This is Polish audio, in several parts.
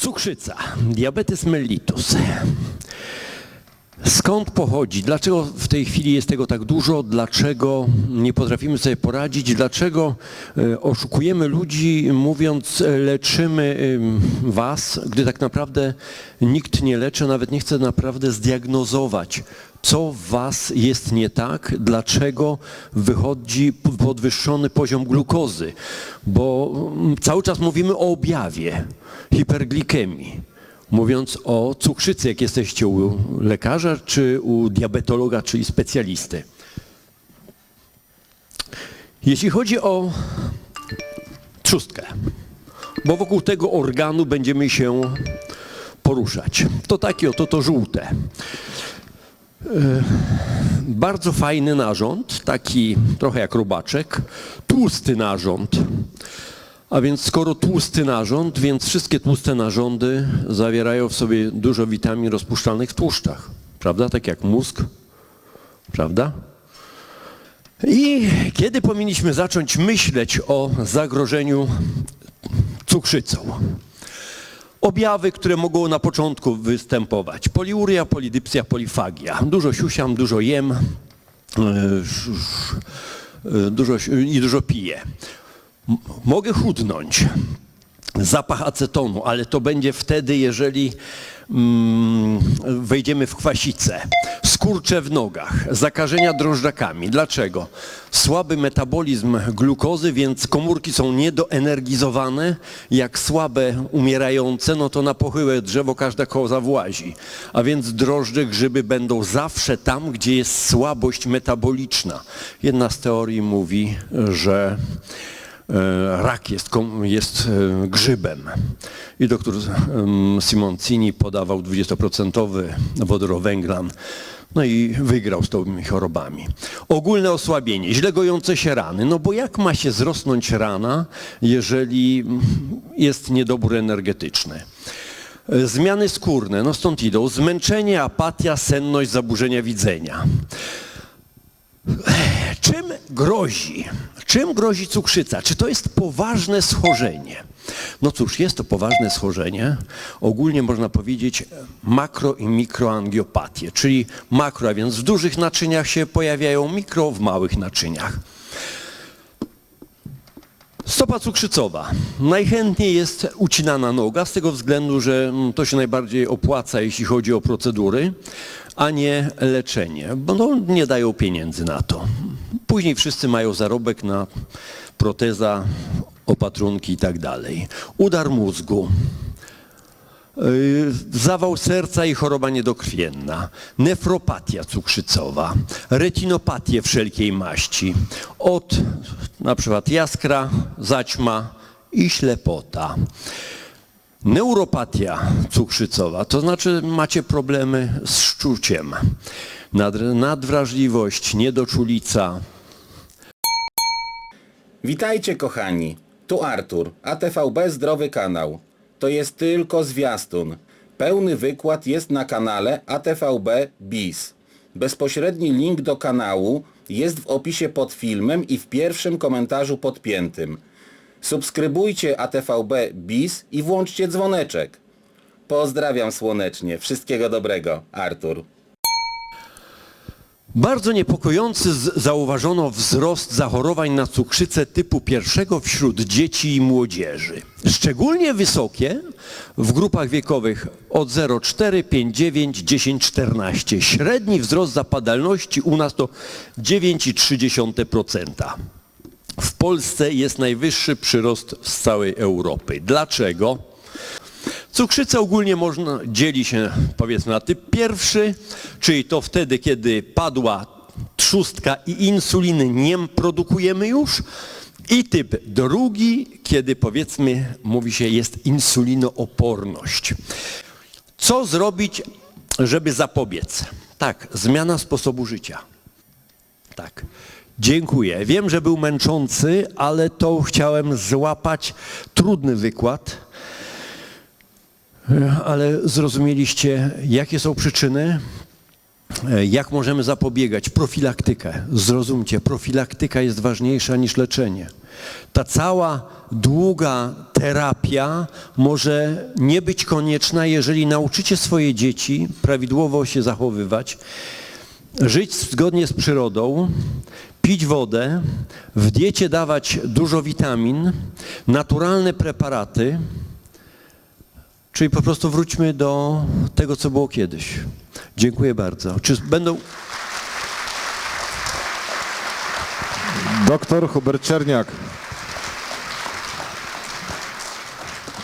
Cukrzyca, diabetes mellitus. Skąd pochodzi? Dlaczego w tej chwili jest tego tak dużo? Dlaczego nie potrafimy sobie poradzić? Dlaczego e, oszukujemy ludzi mówiąc leczymy ym, was, gdy tak naprawdę nikt nie leczy, nawet nie chce naprawdę zdiagnozować, co w was jest nie tak, dlaczego wychodzi podwyższony poziom glukozy? Bo mm, cały czas mówimy o objawie hiperglikemii mówiąc o cukrzycy, jak jesteście u lekarza, czy u diabetologa, czyli specjalisty. Jeśli chodzi o trzustkę, bo wokół tego organu będziemy się poruszać. To takie oto to żółte. E, Bardzo fajny narząd, taki trochę jak robaczek, tłusty narząd. A więc skoro tłusty narząd, więc wszystkie tłuste narządy zawierają w sobie dużo witamin rozpuszczalnych w tłuszczach. Prawda? Tak jak mózg. Prawda? I kiedy powinniśmy zacząć myśleć o zagrożeniu cukrzycą? Objawy, które mogą na początku występować. Poliuria, polidypsja, polifagia. Dużo siusiam, dużo jem, sz- yy, dużo, i dużo piję. Mogę chudnąć. Zapach acetonu, ale to będzie wtedy, jeżeli mm, wejdziemy w kwasicę. Skurcze w nogach, zakażenia drożdżakami. Dlaczego? Słaby metabolizm glukozy, więc komórki są niedoenergizowane. Jak słabe, umierające, no to na pochyłe drzewo każda koza włazi. A więc drożdże, grzyby będą zawsze tam, gdzie jest słabość metaboliczna. Jedna z teorii mówi, że rak jest, jest e, grzybem. I doktor em, Simoncini podawał 20% wodorowęglan. No i wygrał z tymi chorobami. Ogólne osłabienie, źle gojące się rany. No bo jak ma się zrosnąć rana, jeżeli jest niedobór energetyczny? E, Zmiany skórne, no stąd idą. Zmęczenie, apatia, senność, zaburzenia widzenia. Czym grozi? Czym grozi cukrzyca? Czy to jest poważne schorzenie? No cóż, jest to poważne schorzenie. Ogólnie można powiedzieć makro i mikroangiopatię, czyli makro, a więc w dużych naczyniach się pojawiają, mikro w małych naczyniach. Stopa cukrzycowa. Najchętniej jest ucinana noga z tego względu, że mm, to się najbardziej opłaca, jeśli chodzi o procedury, a nie leczenie, bo no, nie dają pieniędzy na to. Później wszyscy mają zarobek na proteza, opatrunki i tak dalej. Udar mózgu. Yy, zawał serca i choroba niedokrwienna, nefropatia cukrzycowa, retinopatie wszelkiej maści, od na przykład jaskra, zaćma i ślepota. Neuropatia cukrzycowa, to znaczy macie problemy z szczuciem, Nad, nadwrażliwość, niedoczulica, Witajcie kochani, tu Artur, ATVB Zdrowy Kanał. To jest tylko zwiastun. Pełny wykład jest na kanale ATVB BIS. Bezpośredni link do kanału jest w opisie pod filmem i w pierwszym komentarzu podpiętym. Subskrybujcie ATVB BIS i włączcie dzwoneczek. Pozdrawiam słonecznie. Wszystkiego dobrego. Artur. Bardzo niepokojący zauważono wzrost zachorowań na cukrzycę typu pierwszego wśród dzieci i młodzieży. Szczególnie wysokie w grupach wiekowych od 0,4, 5, 9, 10, 14. Średni wzrost zapadalności u nas to 9,3%. W Polsce jest najwyższy przyrost z całej Europy. Dlaczego? Cukrzyca ogólnie można, dzieli się powiedzmy na typ pierwszy, czyli to wtedy, kiedy padła trzustka i insuliny nie produkujemy już. I typ drugi, kiedy powiedzmy, mówi się, jest insulinooporność. Co zrobić, żeby zapobiec? Tak, zmiana sposobu życia. Tak. Dziękuję. Wiem, że był męczący, ale to chciałem złapać trudny wykład. Ale zrozumieliście, jakie są przyczyny, e, jak możemy zapobiegać, profilaktykę. Zrozumcie, profilaktyka jest ważniejsza niż leczenie. Ta cała długa terapia może nie być konieczna, jeżeli nauczycie swoje dzieci prawidłowo się zachowywać, żyć zgodnie z przyrodą, pić wodę, w diecie dawać dużo witamin, naturalne preparaty, czyli po prostu wróćmy do tego, co było kiedyś. Dziękuję bardzo. Czy będą... Doktor Hubert Czerniak.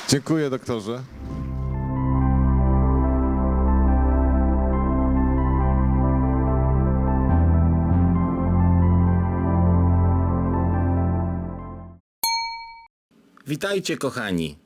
Dziękuję doktorze. Witajcie kochani.